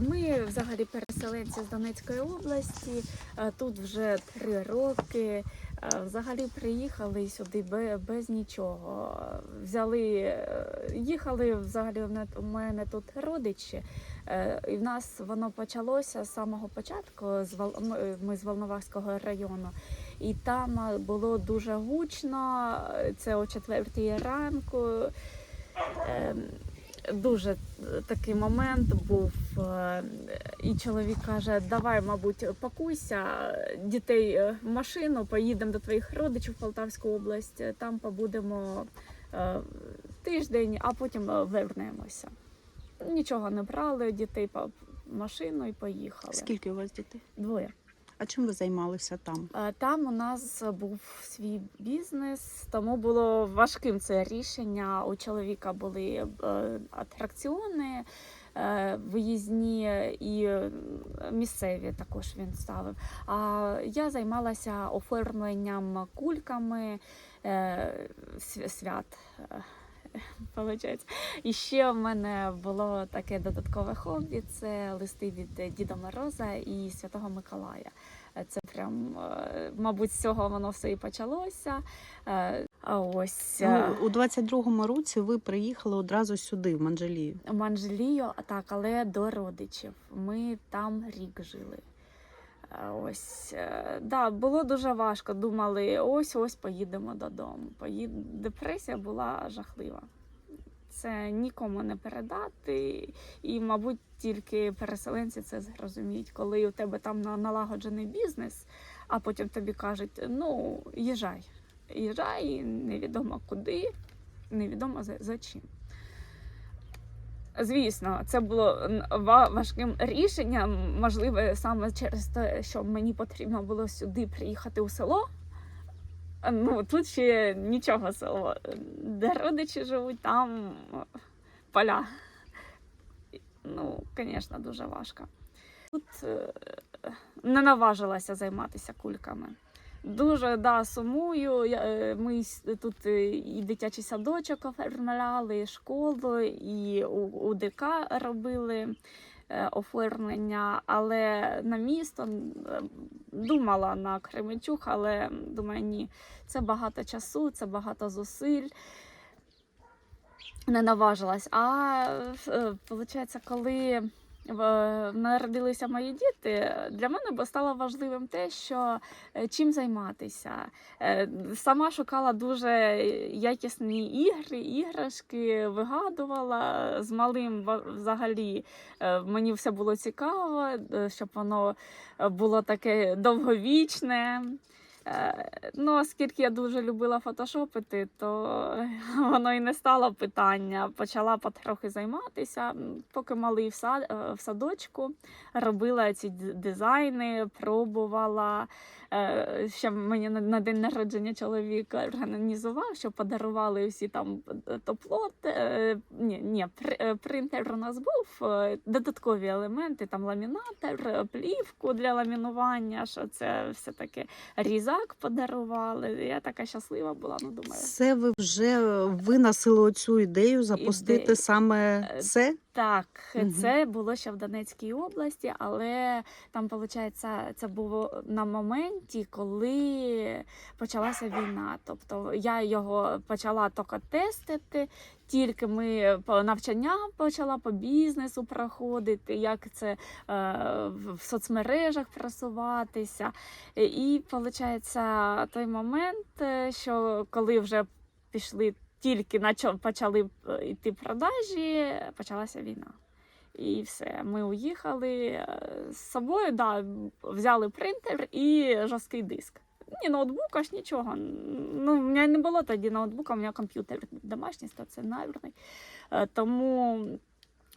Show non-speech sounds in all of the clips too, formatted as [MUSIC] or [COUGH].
Ми взагалі переселенці з Донецької області. Тут вже три роки. Взагалі приїхали сюди без нічого. Взяли, їхали взагалі у мене тут родичі. Е, І в нас воно почалося з самого початку. З ми- з Волновахського району. І там було дуже гучно. Це о четвертій ранку. Дуже е, такий момент був. е, І чоловік каже: Давай, мабуть, пакуйся, дітей е, в машину, поїдемо до твоїх родичів в Полтавську область, там побудемо тиждень, а потім вернемося. Нічого не брали, дітей по машину і поїхали. Скільки у вас дітей? Двоє. А чим ви займалися там? Там у нас був свій бізнес, тому було важким це рішення. У чоловіка були е, атракціони. е, Виїзні і е, місцеві також він ставив. А я займалася оформленням кульками свят. [LAUGHS] е, Получається. І ще в мене було таке додаткове хобі: це листи від Діда Мороза і Святого Миколая. Е, Це прям, е, мабуть, з цього воно все і почалося. Е, А ось е, Ну, у 22-му році ви приїхали одразу сюди, в Манжелію. Манжелію, так, але до родичів. Ми там рік жили. Е, Ось е, да, було дуже важко. Думали, ось ось поїдемо додому. Поїд... Депресія була жахлива. Це нікому не передати, і, мабуть, тільки переселенці це зрозуміють, коли у тебе там налагоджений бізнес, а потім тобі кажуть: ну, їжджай, їжджай, невідомо куди, невідомо за, за чим. Звісно, це було важким рішенням, можливо, саме через те, що мені потрібно було сюди приїхати у село. Ну, тут ще нічого село. Де родичі живуть, там поля. Ну, звісно, дуже важко. Тут е, не наважилася займатися кульками. Дуже да, сумую. Е, Ми тут е, і дитячий садочок оформляли, і школу, і у, у ДК робили е, оформлення, але на місто думала на Кременчук, але думаю, ні, це багато часу, це багато зусиль. Не наважилась. А виходить, коли народилися мої діти, для мене стало важливим те, що е, чим займатися. Е, Сама шукала дуже якісні ігри, іграшки, вигадувала з малим взагалі. е, Мені все було цікаво, е, щоб воно е, було таке довговічне. Е, Ну, оскільки я дуже любила фотошопити, то [LAUGHS] воно і не стало питання. Почала потрохи займатися, поки малий е, в садочку, робила ці дизайни, пробувала. Ще мені на- день народження чоловік організував, що подарували всі там е, топлот. е, Ні, ні, е, принтер у нас був, додаткові елементи, там ламінатор, плівку для ламінування, що це все таке різак подарували. Я така щаслива була, ну думаю. Це ви вже виносили оцю ідею запустити Ідею. саме це? Так, Мгм. це було ще в Донецькій області, але там, виходить, це було на моменті, коли почалася війна. Тобто я його почала тільки тестити, тільки ми по навчання почала по бізнесу проходити, як це е, в в соцмережах просуватися. І виходить, той момент, е, що коли вже пішли тільки начо- почали е, йти продажі, почалася війна. І все, ми уїхали е, з собою, да, взяли принтер і жорсткий диск. Ні ноутбука ж нічого. Ну, у мене не було тоді ноутбука, у мене комп'ютер домашній стаціонарний. Е, Тому,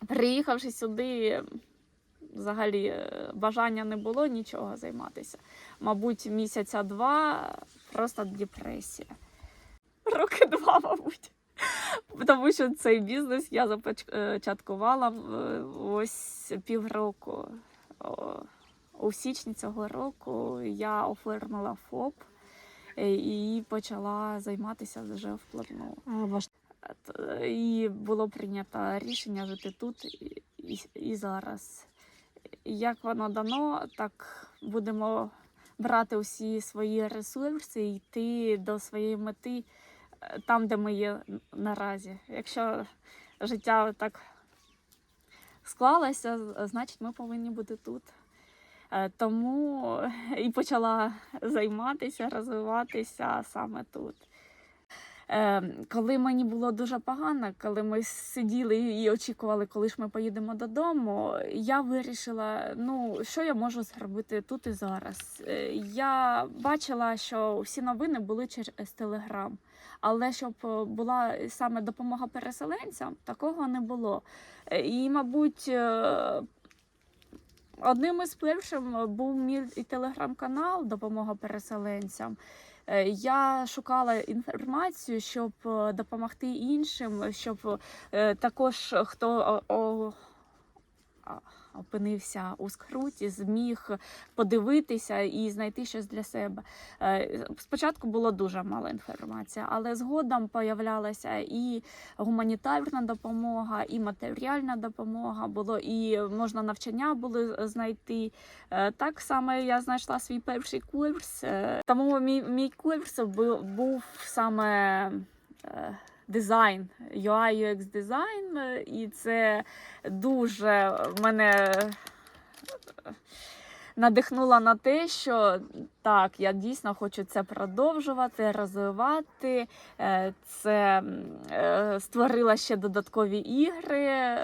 приїхавши сюди, взагалі бажання не було нічого займатися. Мабуть, місяця два просто депресія. Роки два, мабуть. Тому що цей бізнес я започаткувала ось півроку. У січні цього року я оформила ФОП е, і почала займатися вже вплотну. А І було прийнято рішення жити тут і, зараз. як воно дано, так будемо брати усі свої ресурси і йти до своєї мети е, там, де ми є наразі. Якщо життя так склалося, значить ми повинні бути тут. Е, Тому і почала займатися, розвиватися саме тут. Е, Коли мені було дуже погано, коли ми сиділи і очікували, коли ж ми поїдемо додому, я вирішила, ну що я можу зробити тут і зараз. Е, Я бачила, що всі новини були через телеграм, але щоб е, була саме допомога переселенцям, такого не було. Е, І, мабуть, е, одним із перших був мій телеграм-канал Допомога переселенцям. Я шукала інформацію, щоб допомогти іншим, щоб також хто опинився у скруті, зміг подивитися і знайти щось для себе. Е, Спочатку було дуже мало інформації, але згодом появлялася і гуманітарна допомога, і матеріальна допомога було, і можна навчання були знайти. Е, Так само я знайшла свій перший курс. Е, Тому мій, мій курс бу- був саме дизайн, UI UX дизайн, е, і це дуже мене е, надихнуло на те, що так, я дійсно хочу це продовжувати, розвивати. Е, Це створила ще додаткові ігри.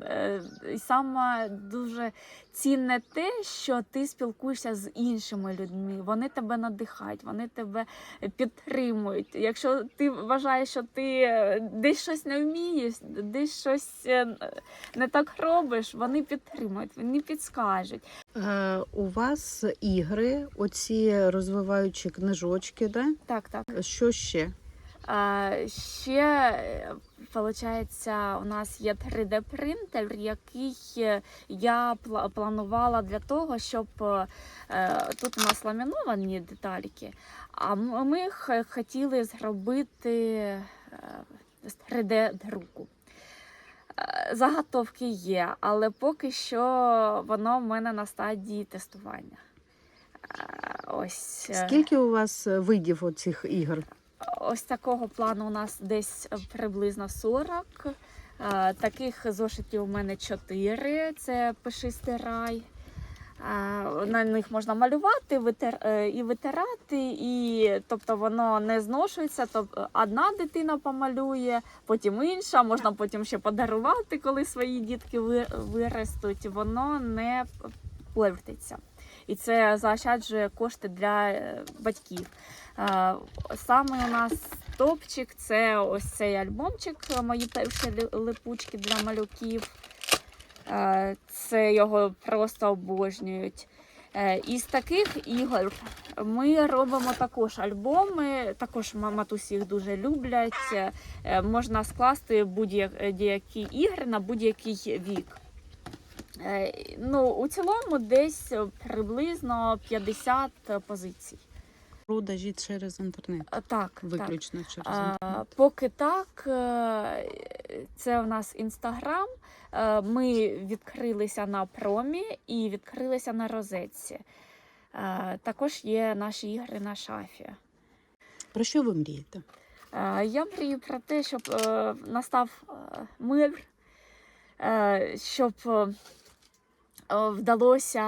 Е, І саме дуже цінне те, що ти спілкуєшся з іншими людьми. Вони тебе надихають, вони тебе підтримують. Якщо ти вважаєш, що ти е, десь щось не вмієш, десь щось е, не так робиш, вони підтримують, вони підскажуть. Е, у вас ігри, оці розвиваючі книжочки, да? Так, так. Що ще? Ще виходить, у нас є 3D принтер, який е, я планувала для того, щоб е, тут у нас ламіновані детальки, а ми хотіли зробити е, 3D друку. Е, Заготовки є, але поки що воно в мене на стадії тестування. Е, Ось е, Скільки у вас е, видів оцих ігор? Ось такого плану у нас десь приблизно 40. Е, Таких зошитів у мене 4. Це пишистий рай. Е, На них можна малювати витир, е, і витирати, і тобто воно не зношується. Тобто одна дитина помалює, потім інша, можна потім ще подарувати, коли свої дітки виростуть. Воно не портиться. І це заощаджує кошти для е, батьків. Саме у нас топчик це ось цей альбомчик, е, мої перші липучки для малюків. Це його просто обожнюють. Е, Із таких ігор ми робимо також альбоми, також ма- матусі їх дуже люблять. Можна скласти будь-які ігри на будь-який вік. Е, Ну, у цілому десь приблизно 50 позицій. Продажі через інтернет. Е, Так, так. Виключно через А, інтернет. поки так, е, це у нас інстаграм. Е, Ми відкрилися на промі і відкрилися на розетці. Е, Також є наші ігри на шафі. Про що ви мрієте? Е, Я мрію про те, щоб е, настав е, мир, е, щоб е, е, вдалося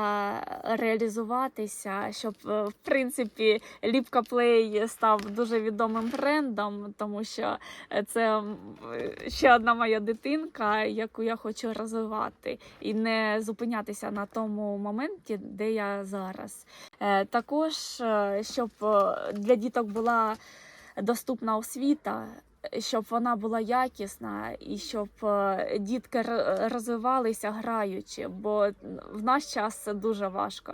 реалізуватися, щоб е, в принципі Ліпка Плей став дуже відомим брендом, тому що е, це е, ще одна моя дитинка, яку я хочу розвивати, і не зупинятися на тому моменті, де я зараз. Е, Також е, щоб е, для діток була доступна освіта, щоб вона була якісна і щоб е, дітки розвивалися граючи, бо в наш час це дуже важко.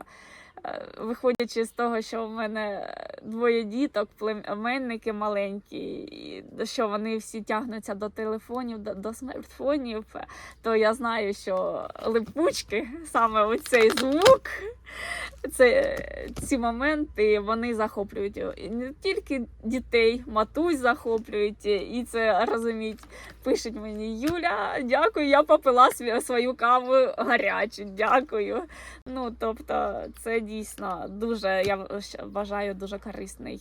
е, виходячи з того, що в мене двоє діток, племенники маленькі, і що вони всі тягнуться до телефонів, до, до смартфонів, то я знаю, що липучки, саме оцей звук, це, ці моменти вони захоплюють і не тільки дітей, матусь захоплюють, і це розуміють. Пишуть мені Юля, дякую, я попила свою каву гарячу. Дякую. Ну тобто, це дійсно дуже, я вважаю, дуже корисний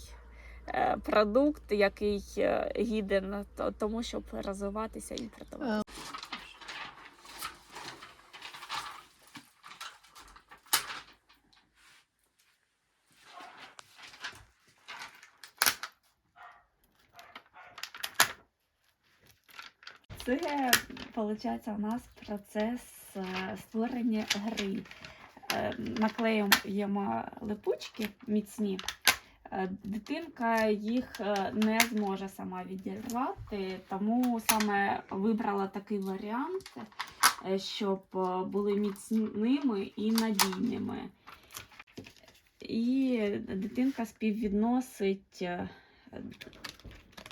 е, продукт, який е, гіден тому, щоб розвиватися і продавати. Це виходить у нас процес е, створення гри. Е, Наклеюємо липучки міцні. Е, Дитинка їх не зможе сама відірвати, тому саме вибрала такий варіант, щоб були міцними і надійними. І дитинка співвідносить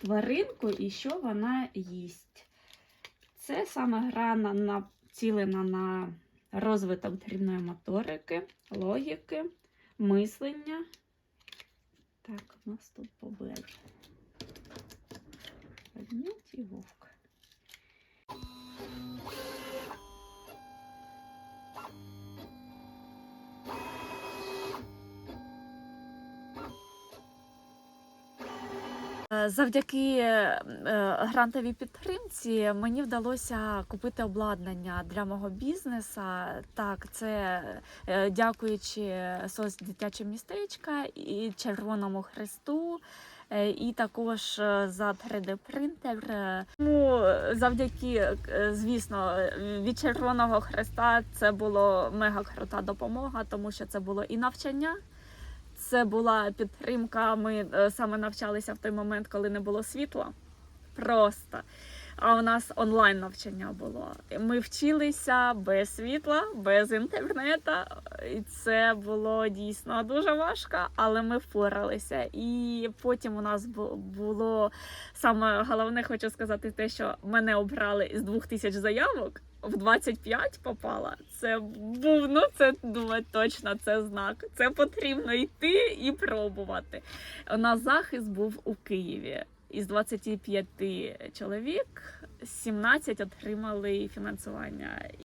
тваринку і що вона їсть. Це саме гра націлена на розвиток дрібної моторики, логіки, мислення. Так, у нас тут побеж. Поднять його. Завдяки е, е, грантовій підтримці мені вдалося купити обладнання для мого бізнесу. Так, це е, дякуючи СОС дитяче містечка і Червоному Хресту. І також за 3D-принтер. Е, Тому завдяки, звісно, від Червоного Хреста це було мега крута допомога, тому що це було і навчання, це була підтримка. Ми е, саме навчалися в той момент, коли не було світла. Просто. А у нас онлайн навчання було. Ми вчилися без світла, без інтернету. І це було дійсно дуже важко, але ми впоралися. І потім у нас було саме головне, хочу сказати, те, що мене обрали з двох тисяч заявок. В 25 попала. Це був, ну це думаю, точно це знак. Це потрібно йти і пробувати. У нас захист був у Києві. Із 25 чоловік 17 отримали фінансування.